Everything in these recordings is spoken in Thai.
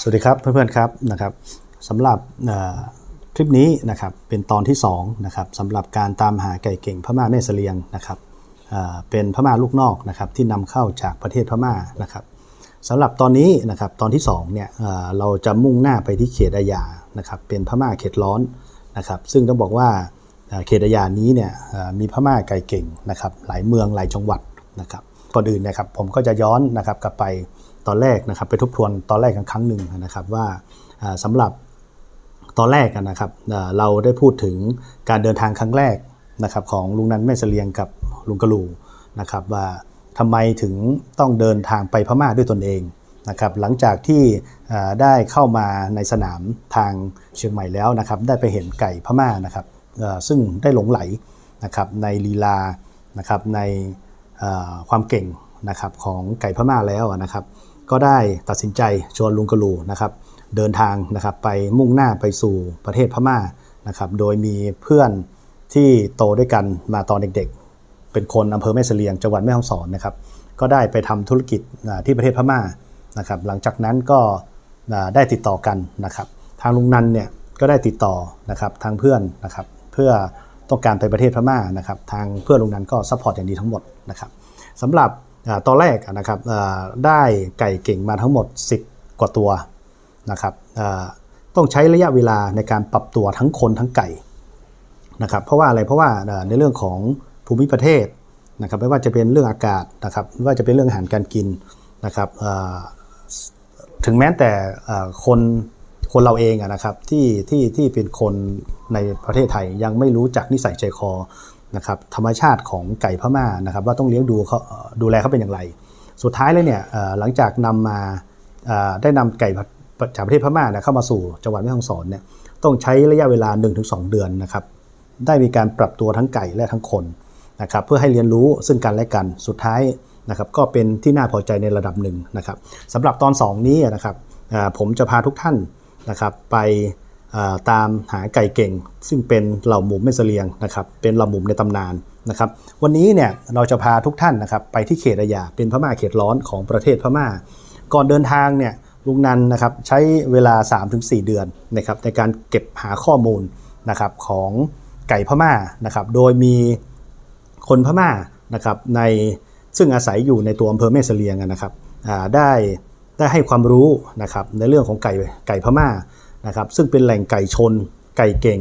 สวัสดีครับเพื่อนๆครับนะครับสำหรับคลิปนี้นะครับเป็นตอนที่2นะครับสำหรับการตามหาไก่เก่งพม่าแม่เสลียงนะครับเป็นพม่าลูกนอกนะครับที่นำเข้าจากประเทศพม่านะครับสำหรับตอนนี้นะครับตอนที่2เนี่ยเอ่อเราจะมุ่งหน้าไปที่เขตอาญานะครับเป็นพม่าเขตร้อนนะครับซึ่งต้องบอกว่า เขตอาญานี้เนี่ยมีพม่าไก่เก่งนะครับหลายเมืองหลายจังหวัดนะครับก่อนอื่นนะครับผมก็จะย้อนนะครับกลับไปตอนแรกนะครับไปทบทวนตอนแรกกันครั้งหนึ่งนะครับว่าอ่าสำหรับตอนแรกนะครับเราได้พูดถึงการเดินทางครั้งแรกนะครับของลุงนันแม่เสลียงกับลุงกะลูนะครับว่าทำไมถึงต้องเดินทางไปพม่าด้วยตนเองนะครับหลังจากที่ได้เข้ามาในสนามทางเชียงใหม่แล้วนะครับได้ไปเห็นไก่พม่านะครับ ซึ่งได้หลงไหลนะครับในลีลานะครับในความเก่งนะครับของไก่พม่าแล้วนะครับ ก็ได้ตัดสินใจชวนลุงกลูนะครับเดินทางนะครับไปมุ่งหน้าไปสู่ประเทศพม่านะครับโดยมีเพื่อนที่โตด้วยกันมาตอนเด็กๆ เป็นคนอำเภอแม่เสลียงจังหวัดแม่ฮ่องสอนนะครับก็ได้ไปทำธุรกิจที่ประเทศพม่านะครับหลังจากนั้นก็ได้ติดต่อกันนะครับทางลุงนันเนี่ยก็ได้ติดต่อนะครับทางเพื่อนนะครับ เพื่อต้องการไปประเทศพม่านะครับทางเพื่อนลุงนันก็ซัพพอร์ตอย่างดีทั้งหมดนะครับสำหรับตอนแรกนะครับได้ไก่เก่งมาทั้งหมด 10 กว่าตัวนะครับต้องใช้ระยะเวลาในการปรับตัวทั้งคนทั้งไก่นะครับเพราะว่าอะไรเพราะว่าในเรื่องของภูมิประเทศนะครับไม่ว่าจะเป็นเรื่องอากาศนะครับไม่ว่าจะเป็นเรื่องอาหารการกินนะครับถึงแม้แต่คน คนเราเองอะนะครับที่ที่ที่เป็นคนในประเทศไทยยังไม่รู้จักนิสัยใจคอนะครับธรรมชาติของไก่พม่านะครับว่าต้องเลี้ยงดูเขาดูแลเขาเป็นอย่างไร สุดท้ายเลยเนี่ยหลังจากนำมาได้นำไก่จากประเทศพม่าเเข้ามาสู่จังหวัดแม่ฮ่องสอนเนี่ยต้องใช้ระยะเวลา 1-2 เดือนนะครับได้มีการปรับตัวทั้งไก่และทั้งคนนะครับเพื่อให้เรียนรู้ซึ่งกันและกันสุดท้ายนะครับก็เป็นที่น่าพอใจในระดับหนึ่งนะครับสำหรับตอน 2 นี้นะครับผมจะพาทุกท่าน นะครับไปตามหาไก่เก่ง ซึ่งเป็นเหล่าหมูแม่เสลียงนะครับเป็นเหล่าหมูในตำนานนะครับวันนี้เนี่ยเราจะพาทุกท่านนะครับไปที่เขตอาญาเป็นพม่าเขตร้อนของประเทศพม่า ก่อนเดินทางเนี่ยลุงนันนะครับใช้เวลา 3-4 เดือนนะครับในการเก็บหาข้อมูลนะครับของไก่พม่านะครับโดยมีคนพม่านะครับในซึ่งอาศัยอยู่ในตัวอำเภอแม่เสลียงนะครับได้ ได้ให้ความรู้นะครับในเรื่องของไก่ไก่พม่านะครับซึ่งเป็นแหล่งไก่ชน ไก่เก่ง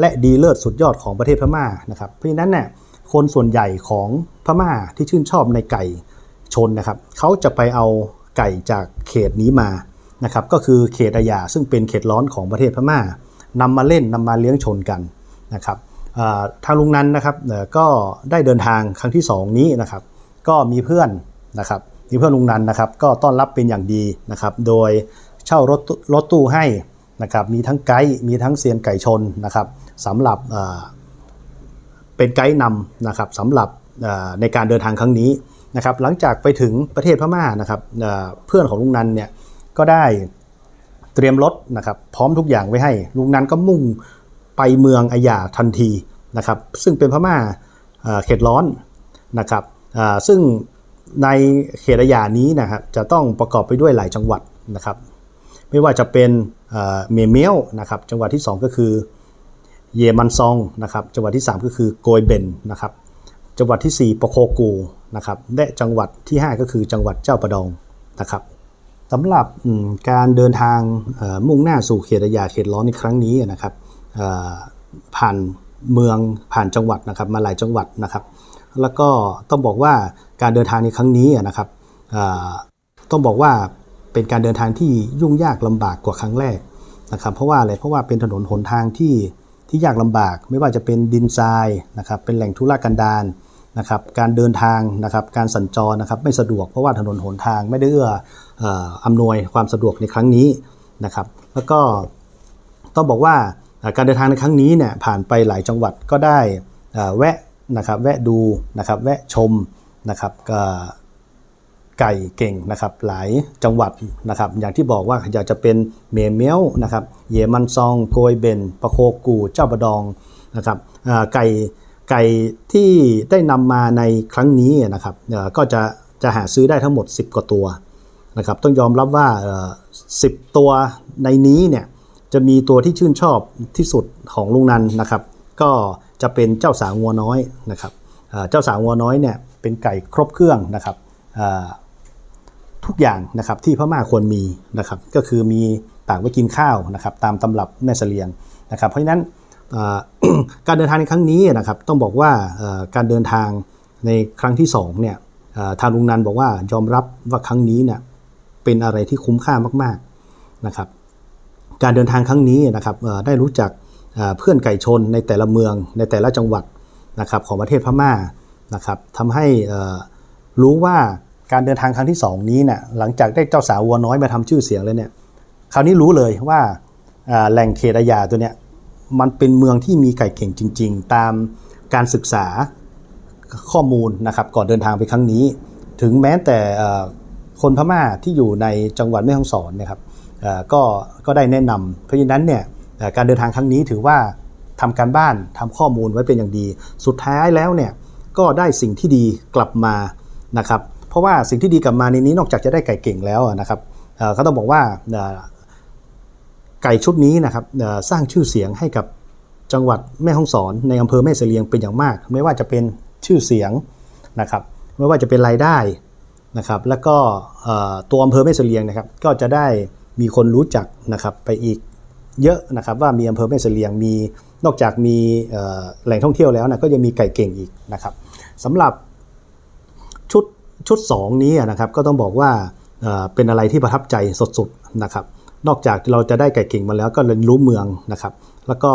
และดีเลิศสุดยอดของประเทศพม่านะครับเพราะฉะนั้นเนี่ยคนส่วนใหญ่ของพม่าที่ชื่นชอบในไก่ชนนะครับเขาจะไปเอาไก่จากเขตนี้มานะครับก็คือเขตอาญาซึ่งเป็นเขตร้อนของประเทศพม่านำมาเล่นนำมาเลี้ยงชนกันนะครับทางลุงนั้นนะครับก็ได้เดินทางครั้งที่สองนี้นะครับ ก็มีเพื่อนนะครับ มีเพื่อนลุงนันนะครับ ก็ต้อนรับเป็นอย่างดีนะครับ โดยเช่ารถรถตู้ให้นะครับ มีทั้งไกด์ มีทั้งเซียนไก่ชนนะครับสำหรับเป็นไกด์นำนะครับสำหรับในการเดินทางครั้งนี้นะครับ หลังจากไปถึงประเทศพม่านะครับเเพื่อนของลุงนันเนี่ยก็ได้เตรียมรถนะครับพร้อมทุกอย่างไว้ให้ ลุงนันก็มุ่งไปเมืองอายาทันทีนะครับ ซึ่งเป็นพม่าเขตร้อนนะครับซึ่ง ในเขตอายานี้นะครับจะต้องประกอบไปด้วยหลายจังหวัดนะครับ ไม่ว่าจะเป็นเอ่อเมเมียวนะครับ จังหวัดที่ 2 ก็คือเยมันซองนะครับ จังหวัดที่ 3 ก็คือโกยเบนนะครับ จังหวัดที่ 4ปโคกูนะครับและจังหวัดที่ 5 ก็คือจังหวัดเจ้าประดองนะครับสำหรับการเดินทางมุ่งหน้าสู่เขตอาญาเขตร้อนในครั้งนี้นะครับผ่านเมืองผ่านจังหวัดนะครับมาหลายจังหวัดนะครับ แล้วก็ต้องบอกว่า การเดินทางในครั้งนี้นะครับต้องบอกว่าเป็นการเดินทางที่ยุ่งยากลำบากกว่าครั้งแรกนะครับ เพราะว่าอะไรเพราะว่าเป็นถนนหนทางที่ที่ยากลำบาก ไม่ว่าจะเป็นดินทรายนะครับ เป็นแหล่งทุรกันดารนะครับ การเดินทางนะครับ การสัญจรนะครับ ไม่สะดวกเพราะว่าถนนหนทางไม่ได้เอื้ออ่ออำนวยความสะดวกในครั้งนี้นะครับ แล้วก็ต้องบอกว่าการเดินทางในครั้งนี้เนี่ยผ่านไปหลายจังหวัดก็ได้แวะนะครับแวะดูนะครับแวะชม นะครับก็ไก่เก่งนะครับหลายจังหวัดนะครับอย่างที่บอกว่าอยากจะเป็นเมเมียวนะครับเยมันซองโกยเบนปะโคกูเจ้าบะดองนะครับไก่ไก่ที่ได้นำมาในครั้งนี้นะครับก็จะจะหาซื้อได้ทั้งหมด 10 กว่าตัวนะครับต้องยอมรับว่า 10 ตัวในนี้เนี่ยจะมีตัวที่ชื่นชอบที่สุดของลุงนันนะครับ ก็จะเป็นเจ้าสาวงัวน้อยนะครับเอ่อเจ้าสาวงัวน้อยเนี่ย เป็นไก่ครบเครื่องนะครับทุกอย่างนะครับที่พม่าควรมีนะครับก็คือมีต่างไว้กินข้าวนะครับตามตำรับแม่เสลียงนะครับเพราะฉะนั้นการเดินทางในครั้งนี้นะครับต้องบอกว่าการเดินทางในครั้งที่สองเนี่ยเอ่อทางลุงนันบอกว่ายอมรับว่าครั้งนี้เนี่ยเป็นอะไรที่คุ้มค่ามากๆนะครับการเดินทางครั้งนี้นะครับได้รู้จักเพื่อนไก่ชนในแต่ละเมืองในแต่ละจังหวัดนะครับของประเทศพม่า นะครับทำให้รู้ว่าการเดินทางครั้งที่ 2 นี้เนี่ยหลังจากได้เจ้าสาววัวน้อยมาทำชื่อเสียงแล้วเนี่ยคราวนี้รู้เลยว่าแหล่งเขตอายาตัวเนี้ยมันเป็นเมืองที่มีไก่เก่งจริง ๆ ตามการศึกษาข้อมูลนะครับก่อนเดินทางไปครั้งนี้ ถึงแม้แต่คนพม่าที่อยู่ในจังหวัดแม่ฮ่องสอนนะครับก็ก็ได้แนะนำเพราะฉะนั้นเนี่ยการเดินทางครั้งนี้ถือว่าทำการบ้านทำข้อมูลไว้เป็นอย่างดี สุดท้ายแล้วเนี่ย ก็ได้สิ่งที่ดีกลับมานะครับ เพราะว่าสิ่งที่ดีกลับมาในนี้นอกจากจะได้ไก่เก่งแล้วนะครับเขาต้องบอกว่าไก่ชุดนี้นะครับสร้างชื่อเสียงให้กับจังหวัดแม่ฮ่องสอนในอำเภอแม่เสลียงเป็นอย่างมาก ไม่ว่าจะเป็นชื่อเสียงนะครับไม่ว่าจะเป็นรายได้นะครับ แล้วก็ตัวอำเภอแม่เสลียงนะครับ ก็จะได้มีคนรู้จักนะครับไปอีกเยอะนะครับว่ามีอำเภอแม่เสลียงมีนอกจากมีแหล่งท่องเที่ยวแล้วนะก็ยังมีไก่เก่งอีกนะครับ สำหรับชุดชุด 2 นี้นะครับก็ต้องบอกว่าเเป็นอะไรที่ประทับใจสุดๆนะครับ นอกจากเราจะได้ไก่เก่งมาแล้วก็เรียนรู้เมืองนะครับ แล้วก็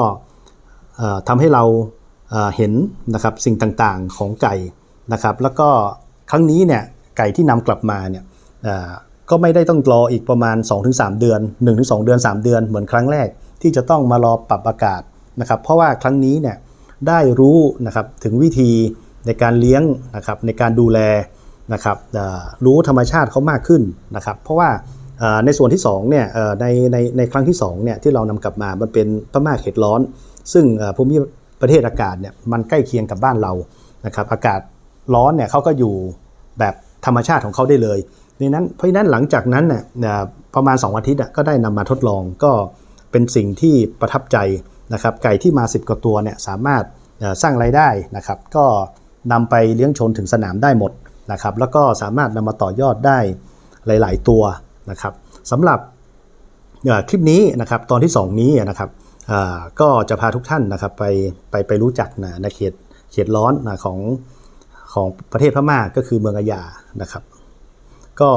ทำให้เราเเห็นนะครับสิ่งต่างๆของไก่นะครับ แล้วก็ครั้งนี้เนี่ยไก่ที่นำกลับมาเนี่ยก็ไม่ได้ต้องรออีกประมาณ 2-3 เดือน 1-2 เดือน 3 เดือนเหมือนครั้งแรก ที่จะต้องมารอปรับอากาศนะครับ เพราะว่าครั้งนี้เนี่ยได้รู้นะครับถึงวิธี ในการเลี้ยงนะครับในการดูแลนะครับรู้ธรรมชาติเขามากขึ้นนะครับ เพราะว่าในส่วนที่2เนี่ยในในในครั้งที่2เนี่ยที่เรานำกลับมามันเป็นพม่าเขตร้อน ซึ่งภูมิประเทศอากาศเนี่ยมันใกล้เคียงกับบ้านเรานะครับอากาศร้อนเนี่ยเขาก็อยู่แบบธรรมชาติของเขาได้เลยดังนั้นเพราะฉะนั้นหลังจากนั้นเนี่ยประมาณ 2 อาทิตย์ก็ได้นำมาทดลองก็เป็นสิ่งที่ประทับใจนะครับไก่ที่มา 10 กว่าตัวเนี่ยสามารถสร้างรายได้นะครับ ก็ นำไปเลี้ยงชนถึงสนามได้หมดนะครับแล้วก็สามารถนำมาต่อยอดได้หลาย ๆ ตัวนะครับสำหรับคลิปนี้นะครับตอนที่ 2 นี้นะครับก็จะพาทุกท่านนะครับไปไปไปรู้จักนะในเขตเขตร้อนนะของของประเทศพม่าก็คือเมืองอายานะครับ ก็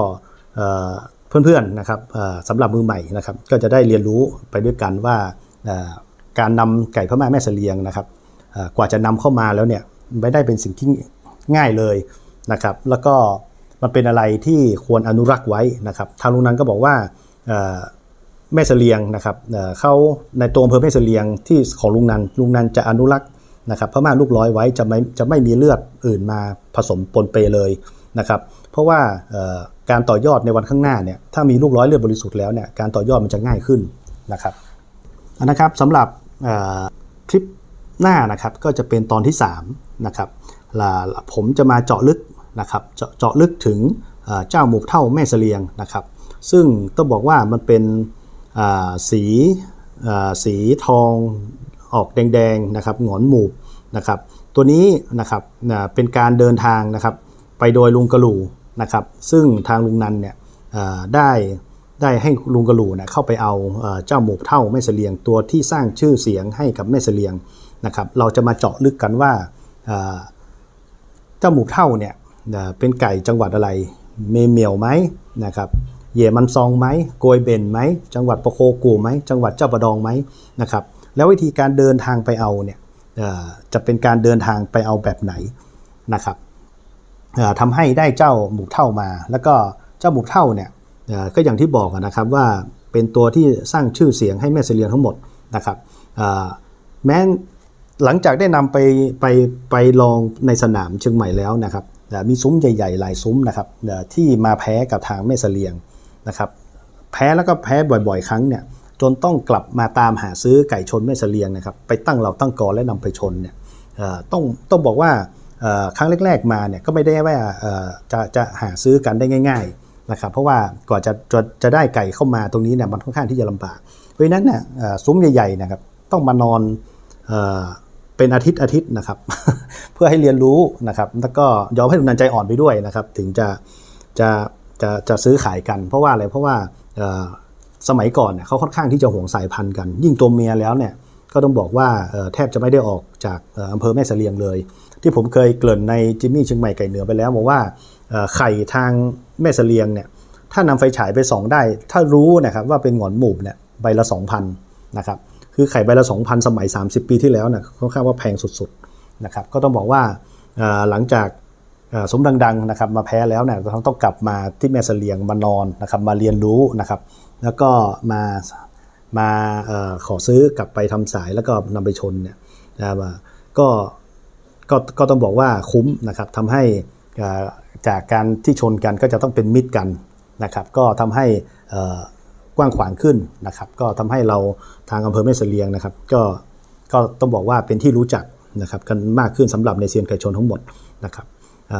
เอ่อเพื่อนๆนะครับสำหรับมือใหม่นะครับก็จะได้เรียนรู้ไปด้วยกันว่าการนำไก่พม่าแม่เสลียงนะครับกว่าจะนำเข้ามาแล้วเนี่ย ไม่ได้เป็นสิ่งที่ง่ายเลยนะครับ แล้วก็มันเป็นอะไรที่ควรอนุรักษ์ไว้นะครับ ทางลุงนันก็บอกว่าแม่เสลียงนะครับเเขาในตัวอำเภอแม่เสลียงที่ของลุงนันลุงนันจะอนุรักษ์นะครับพม่าลูกร้อยไว้จะไม่จะไม่มีเลือดอื่นมาผสมปนเปเลยนะครับ เพราะว่าการต่อยอดในวันข้างหน้าเนี่ยถ้ามีลูกร้อยเลือดบริสุทธิ์แล้วเนี่ยการต่อยอดมันจะง่ายขึ้นนะครับนนะครับสำหรับคลิป หน้านะครับก็จะเป็นตอนที่3นะครับผมจะมาเจาะลึกนะครับเจาะเจาะลึกถึงเจ้าหมูเท่าแม่เสลียงนะครับ ซึ่งต้องบอกว่ามันเป็นสีสีทองออกแดงๆนะครับหงอนหมูนะครับ ตัวนี้นะครับเป็นการเดินทางนะครับไปโดยลุงกระลูนะครับซึ่งทางลุงนันเนี่ยได้ได้ให้ลุงกระลูเนี่ยเข้าไปเอาเจ้าหมูเท่าแม่เสลียงตัวที่สร้างชื่อเสียงให้กับแม่เสลียง นะครับเราจะมาเจาะลึกกันว่าเจ้าหมูเท่าเนี่ยเป็นไก่จังหวัดอะไร เมเมียวไหมนะครับเยมันซองไหมโกยเบนไหมจังหวัดปะโคกูไหมจังหวัดเจ้าประดองไหมนะครับแล้ววิธีการเดินทางไปเอาเนี่ยจะเป็นการเดินทางไปเอาแบบไหนนะครับทำให้ได้เจ้าหมูเท่ามา แล้วก็เจ้าหมูเท่าเนี่ยก็อย่างที่บอกนะครับว่าเป็นตัวที่สร้างชื่อเสียงให้แม่เสลียงทั้งหมดนะครับแม้ หลังจากได้นำไปไปไปลองในสนามเชียงใหม่แล้วนะครับมีซุ้มใหญ่ๆหลายซุ้มนะครับที่มาแพ้กับทางแม่เสลียงนะครับ แพ้แล้วก็แพ้บ่อยๆ ครั้งเนี่ยจนต้องกลับมาตามหาซื้อไก่ชนแม่เสลียงนะครับ ไปตั้งเราตั้งกอและนำไปชนเนี่ยต้องต้องบอกว่าครั้งแรกๆมาเนี่ยก็ไม่ได้ว่าจะจะหาซื้อกันได้ง่าย ๆนะครับ เพราะว่ากว่าจะจะจะได้ไก่เข้ามาตรงนี้เนี่ยมันค่อนข้างที่จะลำบากเพราะนั้นเนี่ยซุ้มใหญ่ๆนะครับต้องมานอน เป็นอาทิตย์อาทิตย์นะครับ เพื่อให้เรียนรู้นะครับ แล้วก็ยอมให้ดุนันใจอ่อนไปด้วยนะครับ ถึงจะจะจะจะซื้อขายกัน เพราะว่าอะไรเพราะว่าสมัยก่อนเนี่ยเขาค่อนข้างที่จะห่วงสายพันธุ์กัน ยิ่งตัวเมียแล้วเนี่ยก็ต้องบอกว่าแทบจะไม่ได้ออกจากอำเภอแม่เสลียงเลย ที่ผมเคยเกริ่นในจิมมี่เชียงใหม่ไก่เหนือไปแล้วบอกว่าไข่ทางแม่เสลียงเนี่ยถ้านำไฟฉายไปส่องได้ ถ้ารู้นะครับว่าเป็นหงอนหมูบเนี่ยใบละ 2,000นะครับ คือไข่ใบละ 2,000 สมัย 30 ปีที่แล้วนี่ยค่อนข้างว่าแพงสุดๆนะครับก็ต้องบอกว่าหลังจากสมดังๆนะครับมาแพ้แล้วเนี่ยเราต้องกลับมาที่แม่เสลียงมานอนนะครับมาเรียนรู้นะครับ แล้วก็มามาอขอซื้อกลับไปทำสายแล้วก็นำไปชนเนี่ยนะครับก็ก็ก็ต้องบอกว่าคุ้มนะครับทำให้จากการที่ชนกันก็จะต้องเป็นมิตรกันนะครับ ก็ทำให้อ่อ กว้างขวางขึ้นนะครับ ก็ทำให้เราทางอำเภอแม่เสลียงนะครับ ก็ก็ต้องบอกว่าเป็นที่รู้จักนะครับกันมากขึ้นสำหรับในเซียนไก่ชนทั้งหมดนะครับ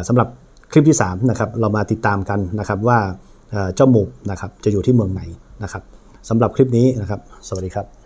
สำหรับคลิปที่3นะครับเรามาติดตามกันนะครับว่าเจ้าหมูนะครับจะอยู่ที่เมืองไหนนะครับสำหรับคลิปนี้นะครับ สวัสดีครับ